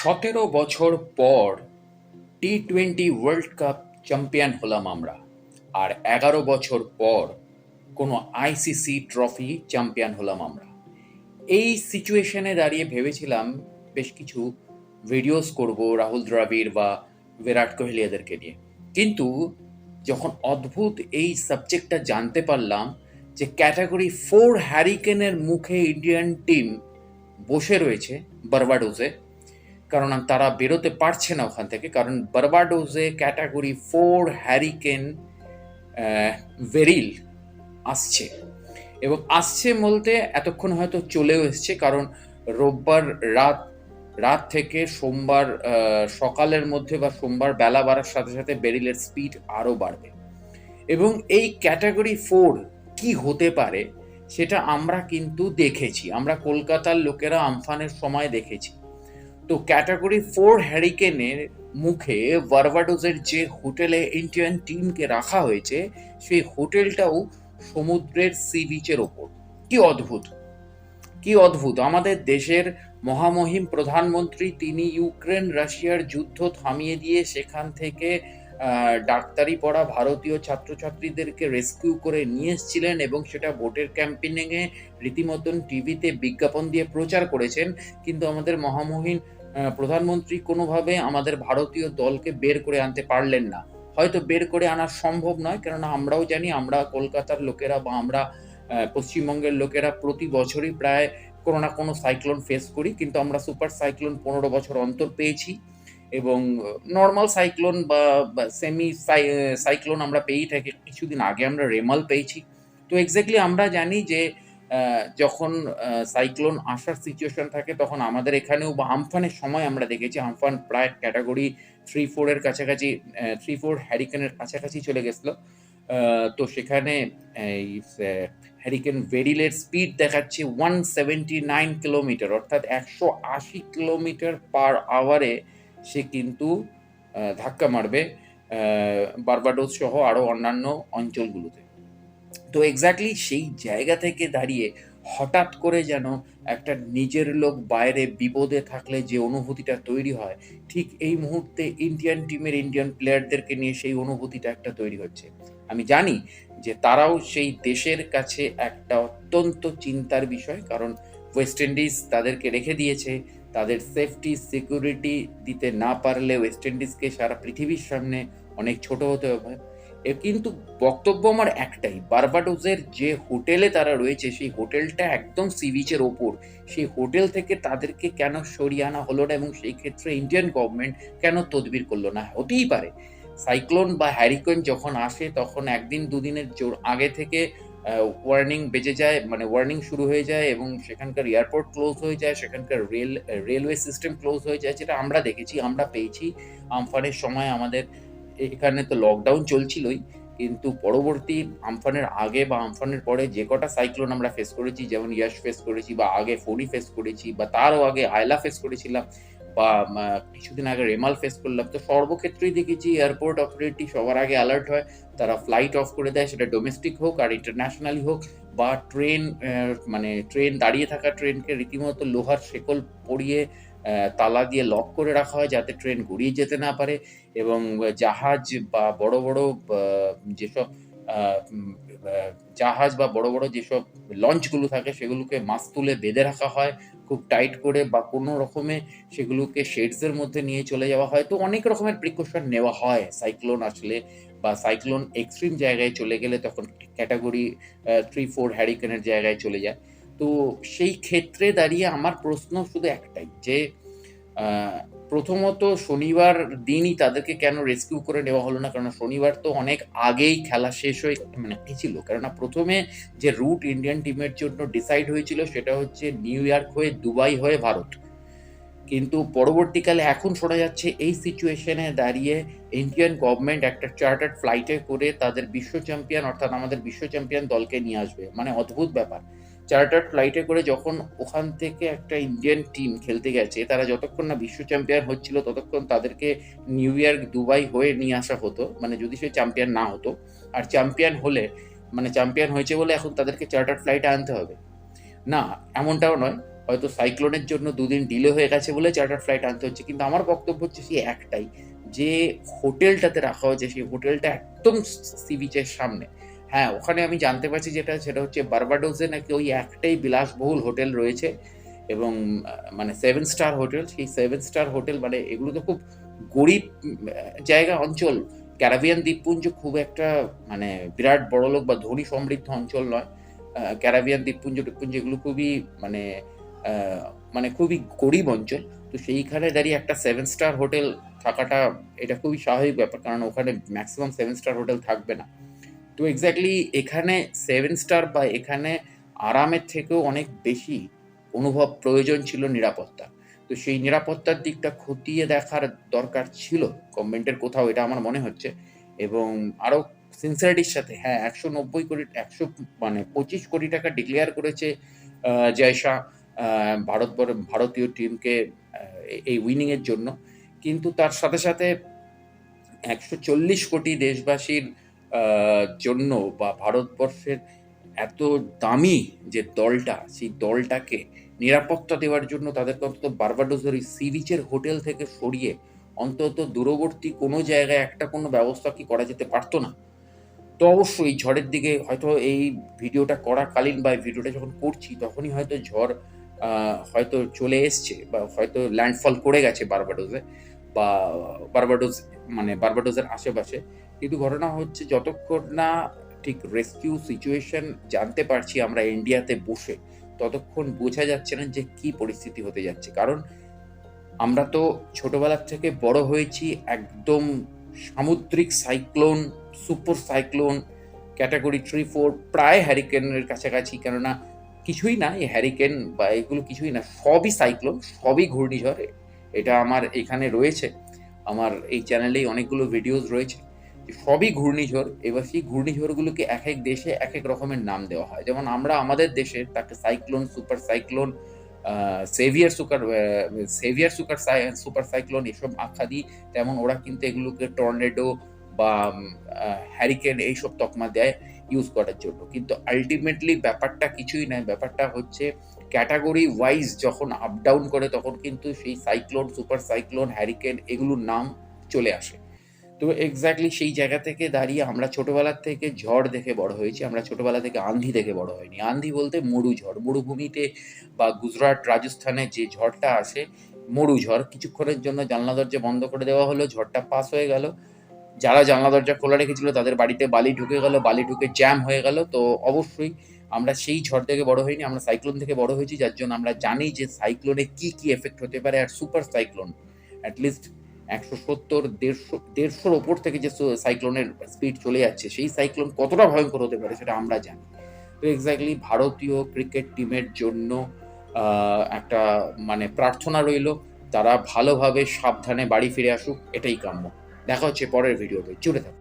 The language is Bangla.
সতেরো বছর পর T twenty world cup champion হলাম আমরা। আর এগারো বছর পর কোনো আইসিসি ট্রফি চ্যাম্পিয়ন হলাম আমরা। এই সিচুয়েশনে দাঁড়িয়ে ভেবেছিলাম বেশ কিছু ভিডিওস করব রাহুল দ্রাবিড় বা বিরাট কোহলি এদেরকে নিয়ে। কিন্তু যখন অদ্ভুত এই সাবজেক্টটা জানতে পারলাম যে ক্যাটাগরি ফোর হ্যারিকেনের মুখে ইন্ডিয়ান টিম বসে রয়েছে বারবাডোসে কারণ তারা বেরোতে পারছে না ওখান থেকে। কারণ বারবাডোসে ক্যাটাগরি ফোর হ্যারিকেন ভেরিল আসছে। এবং আসছে বলতে এতক্ষণ হয়তো চলেও এসছে, কারণ রোববার রাত রাত থেকে সোমবার সকালের মধ্যে বা সোমবার বেলা বাড়ার সাথে সাথে বেরিলের স্পিড আরও বাড়বে। এবং এই ক্যাটাগরি ফোর কি হতে পারে, সেটা আমরা কিন্তু দেখেছি। আমরা কলকাতার লোকেরা আমফানের সময় দেখেছি। তো ক্যাটাগরি ফোর হ্যারিকেনের মুখে বারবাডোসের যে হোটেলে ইন্ডিয়ান টিমকে রাখা হয়েছে, সেই হোটেলটাও সমুদ্রের সি বিচের ওপর। কি অদ্ভুত! কি অদ্ভুত! আমাদের দেশের মহামহিম প্রধানমন্ত্রী, তিনি ইউক্রেন, রাশিয়ার যুদ্ধ থামিয়ে দিয়ে সেখান থেকে ডাক্তারি পড়া ভারতীয় ছাত্রছাত্রীদেরকে রেস্কিউ করে নিয়ে এসেছিলেন এবং সেটা ভোটের ক্যাম্পেনিংয়ে রীতিমতন টিভিতে বিজ্ঞাপন দিয়ে প্রচার করেছেন। কিন্তু আমাদের মহামহিম প্রধানমন্ত্রী কোনোভাবে আমাদের ভারতীয় দলকে বের করে আনতে পারলেন না। হয়তো বের করে আনা সম্ভব নয়, কেননা আমরাও জানি আমরা কলকাতার লোকেরা বা আমরা পশ্চিমবঙ্গের লোকেরা প্রতি বছরই প্রায় কোনো না কোনো সাইক্লোন ফেস করি, কিন্তু আমরা সুপার সাইক্লোন পনেরো বছর অন্তর পেয়েছি এবং নর্মাল সাইক্লোন বা সেমি সাইক্লোন আমরা পেয়েই থাকি, কিছুদিন আগে আমরা রেমাল পেয়েছি। তো এক্স্যাক্টলি আমরা জানি যে যখন সাইক্লোন আসার সিচুয়েশন থাকে, তখন আমাদের এখানেও বা আমফানের সময় আমরা দেখেছি, আমফান প্রায় ক্যাটাগরি থ্রি ফোরের কাছাকাছি থ্রি ফোর হ্যারিকেনের কাছাকাছি চলে গেছিল। তো সেখানে এই হ্যারিকেন ভেরিলের স্পিড দেখাচ্ছে ওয়ান সেভেন্টি নাইন কিলোমিটার অর্থাৎ একশো আশি কিলোমিটার পার আওয়ারে সে কিন্তু ধাক্কা মারবে। বার্বাডোস সহ আরও অন্যান্য অঞ্চলগুলোতে। তো এক্স্যাক্টলি সেই জায়গা থেকে দাঁড়িয়ে হঠাৎ করে যেন একটা নিজের লোক বাইরে বিপদে থাকলে যে অনুভূতিটা তৈরি হয়, ঠিক এই মুহূর্তে ইন্ডিয়ান টিমের ইন্ডিয়ান প্লেয়ারদেরকে নিয়ে সেই অনুভূতিটা একটা তৈরি হচ্ছে। আমি জানি যে তারাও সেই দেশের কাছে একটা অত্যন্ত চিন্তার বিষয়, কারণ ওয়েস্ট ইন্ডিজ তাদেরকে রেখে দিয়েছে, তাদের সেফটি সিকিউরিটি দিতে না পারলে ওয়েস্ট ইন্ডিজকে সারা পৃথিবীর সামনে অনেক ছোট হতে হবে। কিন্তু বক্তব্য আমার একটাই, বারবাডোসের যে হোটেলে তারা রয়েছে, সেই হোটেলটা একদম সি বিচের ওপর। সেই হোটেল থেকে তাদেরকে কেন সরিয়ে আনা হলো না এবং সেই ক্ষেত্রে ইন্ডিয়ান গভর্নমেন্ট কেন তদবির করল না? হতেই পারে। সাইক্লোন বা হ্যারিকেন যখন আসে, তখন একদিন দুদিনের জোর আগে থেকে ওয়ার্নিং বেজে যায় মানে ওয়ার্নিং শুরু হয়ে যায় এবং সেখানকার এয়ারপোর্ট ক্লোজ হয়ে যায়, সেখানকার রেল রেলওয়ে সিস্টেম ক্লোজ হয়ে যায়, যেটা আমরা দেখেছি, আমরা পেয়েছি। আমফানের সময় আমাদের এখানে তো লকডাউন চলছিলই, কিন্তু পরবর্তী আমফানের আগে বা আমফানের পরে যে কটা সাইক্লোন আমরা ফেস করেছি, যেমন ইয়াস ফেস করেছি বা আগে ফোনি ফেস করেছি বা তারও আগে আয়লা ফেস করেছিলাম বা কিছুদিন আগে রেমাল ফেস করলাম, তো সর্বক্ষেত্রেই দেখেছি এয়ারপোর্ট অথরিটি সবার আগে অ্যালার্ট হয়, তারা ফ্লাইট অফ করে দেয়, সেটা ডোমেস্টিক হোক আর ইন্টারন্যাশনালি হোক বা ট্রেন মানে ট্রেন দাঁড়িয়ে থাকা ট্রেনকে রীতিমতো লোহার শেকল পরিয়ে তালা দিয়ে লক করে রাখা হয় যাতে ট্রেন ঘুরিয়ে যেতে না পারে এবং জাহাজ বা বড় বড় যেসব জাহাজ বা বড় বড় যেসব লঞ্চগুলো থাকে সেগুলোকে মাছ তুলে বেঁধে রাখা হয়, খুব টাইট করে বা কোনো রকমে সেগুলোকে শেডসের মধ্যে নিয়ে চলে যাওয়া হয়। তো অনেক রকমের প্রিকশন নেওয়া হয়। সাইক্লোন আসলে বা সাইক্লোন এক্সট্রিম জায়গায় চলে গেলে তখন ক্যাটাগরি থ্রি ফোর হ্যারিকেনের জায়গায় চলে যায়। তো সেই ক্ষেত্রে দাঁড়িয়ে আমার প্রশ্ন শুধু একটাই যে প্রথমত শনিবার দিনই তাদেরকে কেন রেস্কিউ করে নেওয়া হলো না? কারণ শনিবার তো অনেক আগেই খেলা শেষ হয়ে মানে ছিল কেননা প্রথমে যে রুট ইন্ডিয়ান টিমের জন্য ডিসাইড হয়েছিল সেটা হচ্ছে নিউ ইয়র্ক হয়ে দুবাই হয়ে ভারত। কিন্তু পরবর্তীকালে এখন শোনা যাচ্ছে এই সিচুয়েশনে দাঁড়িয়ে ইন্ডিয়ান গভর্নমেন্ট একটা চার্টার্ড ফ্লাইটে করে তাদের বিশ্ব চ্যাম্পিয়ন অর্থাৎ আমাদের বিশ্ব চ্যাম্পিয়ন দলকে নিয়ে আসবে। মানে অদ্ভুত ব্যাপার। চার্টার্ড ফ্লাইটে করে যখন ওখান থেকে একটা ইন্ডিয়ান টিম খেলতে গেছে, তারা যতক্ষণ না বিশ্ব চ্যাম্পিয়ন হচ্ছিল, ততক্ষণ তাদেরকে নিউ ইয়র্ক, দুবাই হয়ে নিয়ে আসা হতো। মানে যদি সে চ্যাম্পিয়ন না হতো, আর চ্যাম্পিয়ন হলে মানে চ্যাম্পিয়ন হয়েছে বলে এখন তাদেরকে চার্টার ফ্লাইটে আনতে হবে। না, এমনটাও নয়। হয়তো সাইক্লোনের জন্য দুদিন ডিলে হয়ে গেছে বলে চার্টার ফ্লাইট আনতে হচ্ছে, কিন্তু আমার বক্তব্য হচ্ছে সেই একটাই, যে হোটেলটাতে রাখা হয়েছে, সেই হোটেলটা একদম সি বিচের সামনে। হ্যাঁ ওখানে আমি জানতে পারছি যেটা, সেটা হচ্ছে বার্বাডোসে নাকি ওই একটাই বিলাসবহুল হোটেল রয়েছে এবং মানে সেভেন স্টার হোটেল। সেই সেভেন স্টার হোটেল মানে এগুলো তো খুব গরিব জায়গা অঞ্চল। ক্যারাবিয়ান দ্বীপপুঞ্জ খুব একটা মানে বিরাট বড়লোক বা ধনী সমৃদ্ধ অঞ্চল নয়। ক্যারাবিয়ান দ্বীপপুঞ্জ দ্বীপপুঞ্জ এগুলো খুবই মানে মানে খুবই গরিব অঞ্চল। তো সেইখানে দাঁড়িয়ে একটা সেভেন স্টার হোটেল থাকাটা, এটা খুবই স্বাভাবিক ব্যাপার। কারণ ওখানে ম্যাক্সিমাম সেভেন স্টার হোটেল থাকবে না। তো এক্স্যাক্টলি এখানে সেভেন স্টার বা এখানে আরামের থেকেও অনেক বেশি অনুভব প্রয়োজন ছিল নিরাপত্তা। তো সেই নিরাপত্তার দিকটা খতিয়ে দেখার দরকার ছিল গভর্নমেন্টের কোথাও এটা আমার মনে হচ্ছে। এবং আরও সিনসিয়ারিটির সাথে হ্যাঁ একশো নব্বই কোটি একশো মানে পঁচিশ কোটি টাকা ডিক্লেয়ার করেছে আহ, জয়শাহ ভারত ভারতীয় টিমকে এই উইনিংয়ের জন্য। কিন্তু তার সাথে সাথে একশো চল্লিশ কোটি দেশবাসীর জন্য বা ভারতবর্ষের এত দামি যে দলটা, সেই দলটাকে নিরাপত্তা দেওয়ার জন্য তাদেরকে অন্তত বারবাডোসের ওই সি বিচের হোটেল থেকে সরিয়ে অন্তত দূরবর্তী কোনো জায়গায় একটা কোনো ব্যবস্থা কি করা যেতে পারতো না? তো অবশ্যই ঝড়ের দিকে হয়তো এই ভিডিওটা করাকালীন বা এই ভিডিওটা যখন করছি তখনই হয়তো ঝড় হয়তো চলে এসছে বা হয়তো ল্যান্ডফল করে গেছে বারবাডোসে বা বারবাডোস মানে বারবাডোসের আশেপাশে। কিন্তু ঘটনা হচ্ছে যতক্ষণ না ঠিক রেস্কিউ সিচুয়েশন জানতে পারছি আমরা ইন্ডিয়াতে বসে, ততক্ষণ বোঝা যাচ্ছে না যে কি পরিস্থিতি হতে যাচ্ছে। কারণ আমরা তো ছোটবেলার থেকে বড় হয়েছি, একদম সামুদ্রিক cyclone super cyclone category three four প্রায় হ্যারিকেনের কাছাকাছি। কেননা কিছুই না, এই হ্যারিকেন বা এগুলো কিছুই না, সবই সাইক্লোন সবই ঘূর্ণিঝড়। এটা আমার এখানে রয়েছে। আমার এই চ্যানেলেই অনেকগুলো ভিডিওস রয়েছে। সবই ঘূর্ণিঝড়, এবার সেই ঘূর্ণিঝড়গুলোকে এক এক দেশে এক এক রকমের নাম দেওয়া হয়। যেমন আমরা আমাদের দেশে তাকে cyclone, super cyclone severe super severe super super cyclone এসব আখ্যা দিই। তেমন ওরা কিন্তু এগুলোকে টর্নেডো বা হ্যারিকেন এইসব তকমা দেয় ইউজ করার জন্য। কিন্তু আলটিমেটলি ব্যাপারটা কিছুই নয়। ব্যাপারটা হচ্ছে ক্যাটাগরি ওয়াইজ যখন আপ ডাউন করে তখন কিন্তু সেই সাইক্লোন, সুপার সাইক্লোন হ্যারিকেন এগুলোর নাম চলে আসে। তো এক্স্যাক্টলি সেই জায়গা থেকে দাঁড়িয়ে আমরা ছোটোবেলার থেকে ঝড় দেখে বড় হয়েছি। আমরা ছোটবেলা থেকে আন্ধি দেখে বড় হয়নি। আন্ধি বলতে মরু ঝড়। মরুভূমিতে বা গুজরাট, রাজস্থানে যে ঝড়টা আসে, মরু ঝড়। কিছুক্ষণের জন্য জানলা দরজা বন্ধ করে দেওয়া হলো, ঝড়টা পাস হয়ে গেল। যারা জানলা দরজা খোলা রেখেছিল, তাদের বাড়িতে বালি ঢুকে গেল, বালি ঢুকে জ্যাম হয়ে গেল। তো অবশ্যই আমরা সেই ঝড় থেকে বড় হইনি, আমরা সাইক্লোন থেকে বড় হয়েছি। যার জন্য আমরা জানি যে সাইক্লোনে কি কি এফেক্ট হতে পারে। আর সুপার সাইক্লোন অ্যাটলিস্ট একশো সত্তর, দেড়শো, দেড়শোর ওপর থেকে যে সাইক্লোনের স্পিড চলে যাচ্ছে, সেই সাইক্লোন কতটা ভয়ঙ্কর হতে পারে সেটা আমরা জানি। তো এক্স্যাক্টলি ভারতীয় ক্রিকেট টিমের জন্য একটা মানে প্রার্থনা রইল, তারা ভালোভাবে সাবধানে বাড়ি ফিরে আসুক, এটাই কাম্য। দেখা হচ্ছে পরের ভিডিওতে জুড়ে থাকুন।